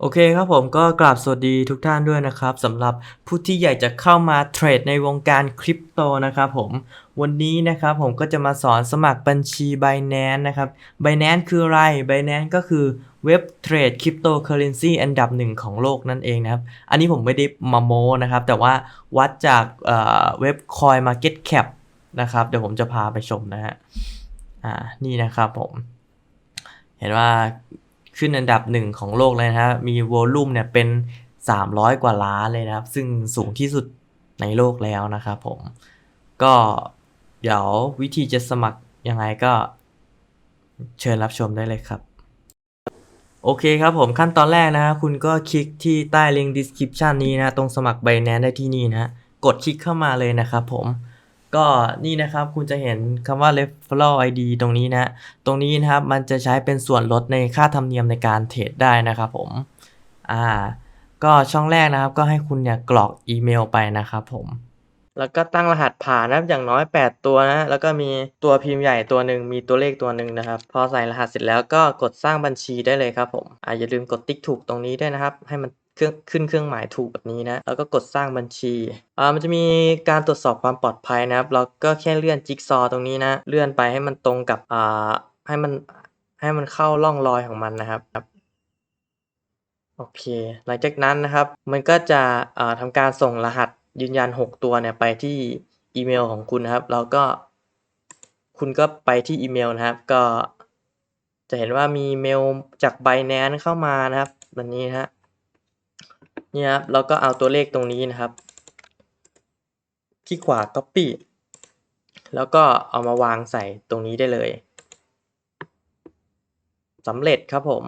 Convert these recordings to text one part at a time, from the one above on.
โอเคครับผมก็กราบสวัสดีทุกท่านด้วยนะครับสำหรับผู้ที่อยากจะเข้ามาเทรดในวงการคริปโตนะครับผมวันนี้นะครับผมก็จะมาสอนสมัครบัญชี Binance นะครับ Binance คืออะไร Binance ก็คือเว็บเทรดคริปโตเคอเรนซีอันดับหนึ่งของโลกนั่นเองนะครับ อันนี้ผมไม่ได้มาโม้นะครับ แต่ว่าวัดจากเเว็บ Coin Market Cap นะครับ เดี๋ยวผมจะพาไปชมนะฮะอ่านี่นะครับผม เห็นว่า ขึ้นอันดับหนึ่งของโลกเลยนะฮะมีวอลลุ่มเนี่ยเป็น 300 กว่าล้านเลยนะครับ ซึ่งสูงที่สุดในโลกแล้วนะครับผม ก็เดี๋ยววิธีจะสมัครยังไงก็เชิญรับชมได้เลยครับ โอเคครับผมขั้นตอนแรกนะคุณก็คลิกที่ใต้ลิงก์ description นี้นะ ตรงสมัคร Binance ได้ที่นี่นะ กดคลิกเข้ามาเลยนะครับผม ก็นี่นะครับคุณจะเห็นคำว่า referral ID ตรงนี้นะ ตรงนี้นะครับมันจะใช้เป็นส่วนลดในค่าธรรมเนียมในการเทรดได้นะครับผมอ่าก็ช่องแรกนะครับก็ให้คุณเนี่ยกรอกอีเมลไปนะครับผมแล้วก็ตั้งรหัสผ่านนะอย่างน้อย 8 ตัวนะ แล้วก็มีตัวพิมพ์ใหญ่ตัวหนึ่งมีตัวเลขตัวหนึ่งนะครับ พอใส่รหัสเสร็จแล้วก็กดสร้างบัญชีได้เลยครับผมอ่าอย่าลืมกดติ๊กถูกตรงนี้ด้วยนะครับ ให้มัน เครื่องขึ้นเครื่องหมายถูกแบบนี้นะ แล้วก็กดสร้างบัญชีอ่ามันจะมีการตรวจสอบความปลอดภัยนะครับ เราก็แค่เลื่อนจิ๊กซอตรงนี้นะ เลื่อนไปให้มันตรงกับอ่าให้มันให้มันเข้าร่องรอยของมันนะครับโอเค หลังจากนั้นนะครับ มันก็จะอ่าทำการส่งรหัสยืนยัน 6 ตัวเนี่ยไปที่อีเมลของคุณนะครับ แล้วก็คุณก็ไปที่อีเมลนะครับ ก็จะเห็นว่ามีเมลจาก Binance เข้ามานะครับแบบนี้นะฮะ นี่ครับเราก็เอาตัวเลขตรงนี้นะครับ ที่ขวา Copy แล้วก็เอามาวางใส่ตรงนี้ได้เลยสำเร็จครับผม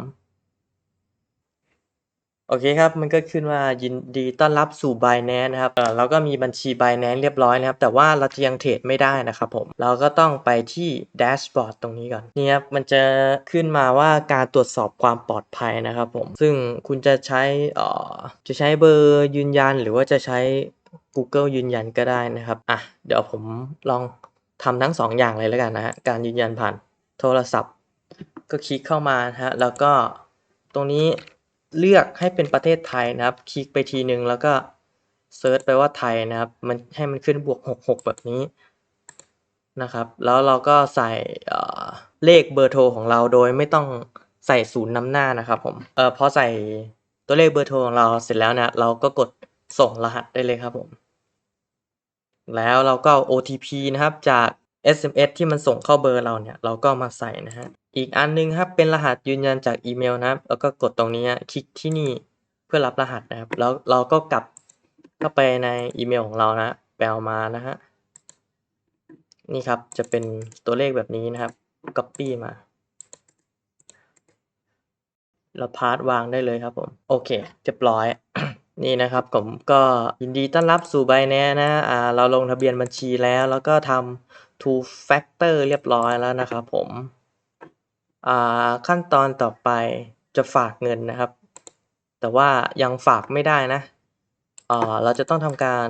โอเคครับ มันก็ขึ้นว่ายินดีต้อนรับสู่ Binance นะครับเออเราก็มีบัญชี Binance เรียบร้อยนะครับ แต่ว่าเราจะยังเทรดไม่ได้นะครับผม เราก็ต้องไปที่แดชบอร์ดตรงนี้ก่อน นี่ครับ มันจะขึ้นมาว่าการตรวจสอบความปลอดภัยนะครับผม ซึ่งคุณจะใช้เอ่อจะใช้เบอร์ยืนยัน หรือว่าจะใช้ Google ยืนยันก็ได้นะครับ อะ เดี๋ยวผมลองทำทั้งสองอย่างเลยแล้วกันนะฮะ การยืนยันผ่านโทรศัพท์ ก็คลิกเข้ามานะฮะ แล้วก็ตรงนี้ เลือกให้เป็นประเทศไทยนะครับ คลิกไปทีนึงแล้วก็เซิร์ชไปว่าไทยนะครับ มันให้มันขึ้นบวกหกหกแบบนี้นะครับ แล้วเราก็ใส่เเลขเบอร์โทรของเราโดยไม่ต้องใส่ศูนย์นำหน้านะครับผมเออพอใส่ตัวเลขเบอร์โทรของเราเสร็จแล้วเนี่ยเราก็กดส่งรหัสได้เลยครับผม แล้วเราก็ OTP นะครับจาก SMS ที่มันส่งเข้าเบอร์เราเนี่ย เราก็มาใส่นะฮะ อีกอันหนึงครับเป็นรหัสยืนยันจากอีเมลนะครับ แล้วก็กดตรงนี้คลิกที่นี่เพื่อรับรหัสนะครับ แล้วเราก็กลับเข้าไปในอีเมลของเรานะไปเอามานะฮะนี่ครับจะเป็นตัวเลขแบบนี้นะครับ Copy มาแล้วพาสวางได้เลยครับผม โอเคเรียบร้อย นี่นะครับผมก็ยินดีต้อนรับสู่ Binance นะอ่าเราลงทะเบียนบัญชีแล้ว แล้วก็ทำ two factor เรียบร้อยแล้วนะครับผม ขั้นตอนต่อไปจะฝากเงินนะครับ แต่ว่ายังฝากไม่ได้นะเออเราจะต้องทำการ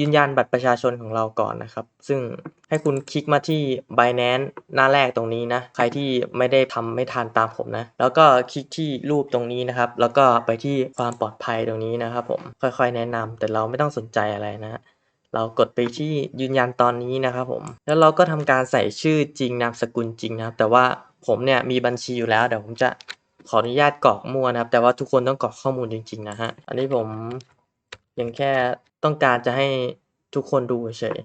ยืนยันบัตรประชาชนของเราก่อนนะครับ ซึ่งให้คุณคลิกมาที่ Binance หน้าแรกตรงนี้นะ ใครที่ไม่ได้ทำไม่ทันตามผมนะ แล้วก็คลิกที่รูปตรงนี้นะครับ แล้วก็ไปที่ความปลอดภัยตรงนี้นะครับ ผมค่อยๆ แนะนำแต่เราไม่ต้องสนใจอะไรนะ เรากดไปที่ยืนยันตอนนี้นะครับผม แล้วเราก็ทำการใส่ชื่อจริงนามสกุลจริงนะครับ แต่ว่า ผมเนี่ยมีบัญชีอยู่แล้ว เดี๋ยวผมจะขออนุญาตกรอกมั่วนะครับ แต่ว่าทุกคนต้องกรอกข้อมูลจริง ๆ นะฮะ อันนี้ผมยังแค่ต้องการจะให้ทุกคนดูเฉย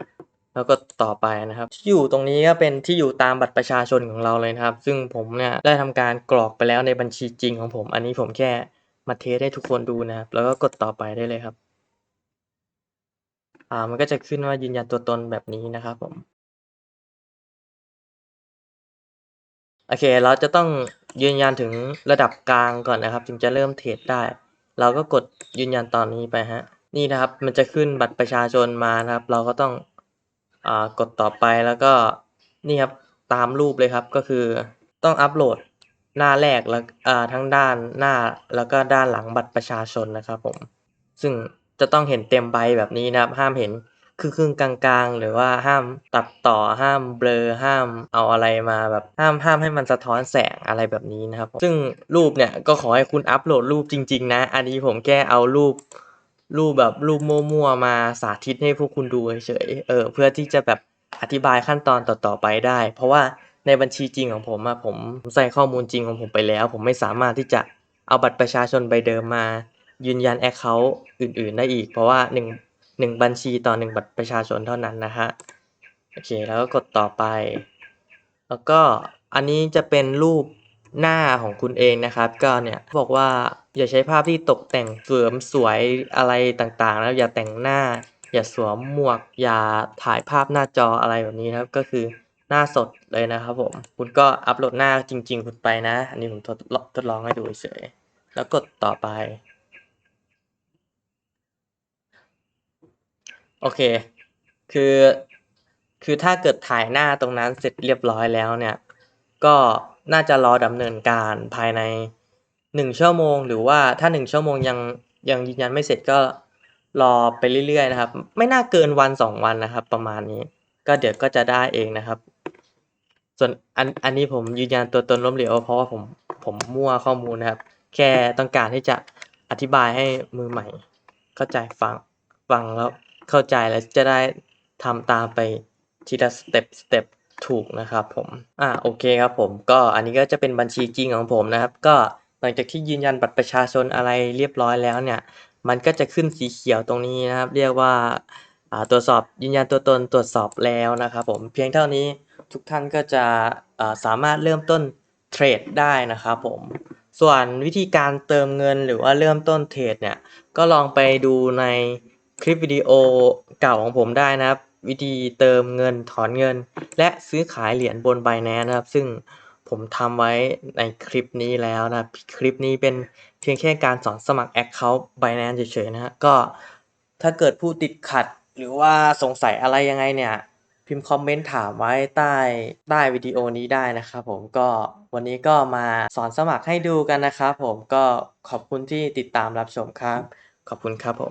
แล้วก็ต่อไปนะครับ ที่อยู่ตรงนี้ก็เป็นที่อยู่ตามบัตรประชาชนของเราเลยนะครับ ซึ่งผมเนี่ยได้ทำการกรอกไปแล้วในบัญชีจริงของผม อันนี้ผมแค่มาเทสให้ทุกคนดูนะครับ แล้วก็กดต่อไปได้เลยครับ อ่ามันก็จะขึ้นว่ายืนยันตัวตนแบบนี้นะครับผม โอเค เราจะต้องยืนยันถึงระดับกลางก่อนนะครับ ถึงจะเริ่มเทรดได้ เราก็กดยืนยันตอนนี้ไปฮะ นี่นะครับ มันจะขึ้นบัตรประชาชนมานะครับ เราก็ต้องอ่ากดต่อไปแล้วก็นี่ครับตามรูปเลยครับก็คือต้องอัปโหลดหน้าแรกแล้วอ่าทั้งด้านหน้าแล้วก็ด้านหลังบัตรประชาชนนะครับผม ซึ่งจะต้องเห็นเต็มใบแบบนี้นะครับ ห้ามเห็น ครึ่งๆกลางๆ หรือว่าห้ามตัดต่อห้ามเบลอห้ามเอาอะไรมาแบบห้ามห้ามให้มันสะท้อนแสงอะไรแบบนี้นะครับ ซึ่งรูปเนี่ยก็ขอให้คุณอัปโหลดรูปจริง ๆ นะ อันนี้ผมแค่เอารูปรูปแบบรูปมั่วๆมาสาธิตให้พวกคุณดูเฉยๆเออเพื่อที่จะแบบอธิบายขั้นตอนต่อๆไปได้ เพราะว่าในบัญชีจริงของผมอะผมใส่ข้อมูลจริงของผมไปแล้ว ผมไม่สามารถที่จะเอาบัตรประชาชนใบเดิมมา ยืนยันแอคเคาท์อื่น ๆ ได้อีก เพราะว่าหนึ่ง หนึ่งบัญชีต่อหนึ่งบัตรประชาชนเท่านั้นนะฮะโอเคแล้วก็กดต่อไป แล้วก็อันนี้จะเป็นรูปหน้าของคุณเองนะครับก็เนี่ยบอกว่าอย่าใช้ภาพที่ตกแต่งเสริมสวยอะไรต่างๆ แล้วอย่าแต่งหน้า อย่าสวมหมวก อย่าถ่ายภาพหน้าจออะไรแบบนี้นะครับ ก็คือหน้าสดเลยนะครับผม คุณก็อัปโหลดหน้าจริง ๆ คุณไปนะ อันนี้ผมทดลองทดลองให้ดูเฉยแล้วกดต่อไป โอเค คือ คือถ้าเกิดถ่ายหน้าตรงนั้นเสร็จเรียบร้อยแล้วเนี่ย ก็น่าจะรอดำเนินการภายในหนึ่งชั่วโมง หรือว่าถ้าหนึ่งชั่วโมงยังยังยืนยันไม่เสร็จก็รอไปเรื่อยๆนะครับ ไม่น่าเกินวันสองวันนะครับ ประมาณนี้ ก็เดี๋ยวก็จะได้เองนะครับ ส่วนอันอันนี้ผมยืนยันตัวตนล้มเหลวเพราะว่าผมผมมั่วข้อมูลนะครับ แค่ต้องการที่จะอธิบายให้มือใหม่ เข้าใจฟังฟังแล้ว เข้าใจแล้วจะได้ทำตามไปทีละสเต็ปสเต็ปถูกนะครับผม อ่าโอเคครับผม ก็อันนี้ก็จะเป็นบัญชีจริงของผมนะครับ ก็หลังจากที่ยืนยันบัตรประชาชนอะไรเรียบร้อยแล้วเนี่ย มันก็จะขึ้นสีเขียวตรงนี้นะครับ เรียกว่าอ่าตรวจสอบยืนยันตัวตนตรวจสอบแล้วนะครับผม เพียงเท่านี้ทุกท่านก็จะอ่าสามารถเริ่มต้นเทรดได้นะครับผม ส่วนวิธีการเติมเงินหรือว่าเริ่มต้นเทรดเนี่ย ก็ลองไปดูใน คลิปวิดีโอเก่าของผมได้นะครับ วิธีเติมเงินถอนเงิน และซื้อขายเหรียญบน Binance นะครับ ซึ่งผมทำไว้ในคลิปนี้แล้วนะคลิปนี้เป็นเพียงแค่การสอนสมัคร Account Binance เฉยๆนะฮะก็ถ้าเกิดผู้ติดขัดหรือว่าสงสัยอะไรยังไงเนี่ย พิมพ์คอมเมนต์ถามไว้ใต้ใต้วิดีโอนี้ได้นะครับผมก็วันนี้ก็มาสอนสมัครให้ดูกันนะครับผมก็ขอบคุณที่ติดตามรับชมครับ ขอบคุณครับผม